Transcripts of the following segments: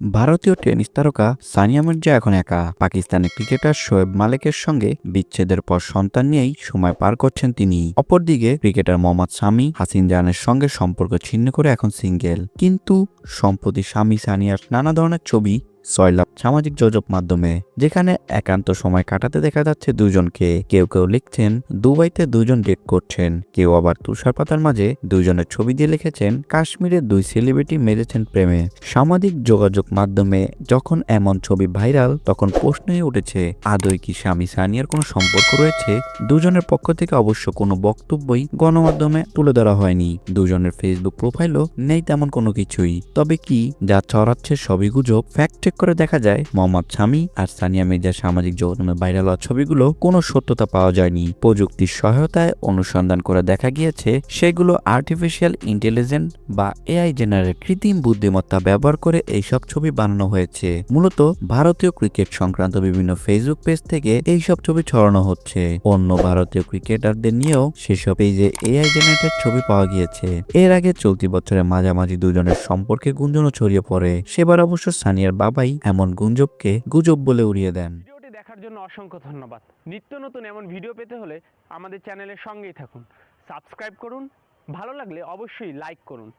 ভারতীয় টেনিস তারকা সানিয়া মির্জা এখন একা। পাকিস্তানের ক্রিকেটার শোয়েব মালিকের সঙ্গে বিচ্ছেদের পর সন্তান নিয়েই সময় পার করছেন তিনি। অপরদিকে ক্রিকেটার মোহাম্মদ স্বামী হাসিন জাহানের সঙ্গে সম্পর্ক ছিন্ন করে এখন সিঙ্গেল। কিন্তু সম্প্রতি স্বামী সানিয়ার নানা ধরনের ছবি সয়লাভ সামাজিক যোগাযোগ মাধ্যমে, যেখানে একান্ত সময় কাটাতে দেখা যাচ্ছে দুজনকে। কেউ কেউ লিখছেন, দুবাইতে দুজন ডেট করছেন। কেউ আবার তুষারপাতার মাঝে দুজনের ছবি দিয়ে লিখেছেন কাশ্মীরের দুই সেলিব্রিটি মেরেছেন প্রেমে। সামাজিক যোগাযোগ মাধ্যমে যখন এমন ছবি ভাইরাল, তখন প্রশ্নই উঠেছে, আদৌ কি স্বামী সানিয়ার কোনো সম্পর্ক রয়েছে? দুজনের পক্ষ থেকে অবশ্য কোনো বক্তব্যই গণমাধ্যমে তুলে ধরা হয়নি। দুজনের ফেসবুক প্রোফাইলও নেই তেমন কোনো কিছুই। তবে কি, যা ছড়াচ্ছে সবই গুজব ফ্যাক্ট চেক করে দেখা যায়। মোহাম্মদ শামি আর সানিয়া মির্জার সামাজিক যোগাযোগে ভাইরাল ছবিগুলো কোনো সত্যতা পাওয়া যায়নি। প্রযুক্তির সহায়তায় অনুসন্ধান করে দেখা গিয়েছে, সেগুলো আর্টিফিশিয়াল ইন্টেলিজেন্স বা এআই জেনারেট কৃত্রিম বুদ্ধিমত্তা ব্যবহার করে এইসব ছবি বানানো হয়েছে। মূলত ভারতীয় ক্রিকেট সংক্রান্ত বিভিন্ন ফেসবুক পেজ থেকে এইসব ছবি ছড়ানো হচ্ছে। অন্য ভারতীয় ক্রিকেটারদের নিয়েও সেসব পেজে এআই জেনারেটেড ছবি পাওয়া গিয়েছে। এর আগে চলতি বছরের মাঝামাঝি দুজনের সম্পর্কে গুঞ্জনও ছড়িয়ে পড়ে। সেবার অবশ্য সানিয়ার বাবাই এমন গুঞ্জবকে গুজব বলে উড়িয়ে দেন। ভিডিওটি দেখার জন্য অসংখ্য ধন্যবাদ। নিত্য নতুন এমন ভিডিও পেতে হলে আমাদের চ্যানেলের সঙ্গেই থাকুন। সাবস্ক্রাইব করুন, ভালো লাগলে অবশ্যই লাইক করুন।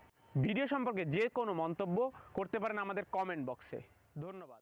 ভিডিও সম্পর্কে যে কোনো মন্তব্য করতে পারেন আমাদের কমেন্ট বক্সে। ধন্যবাদ।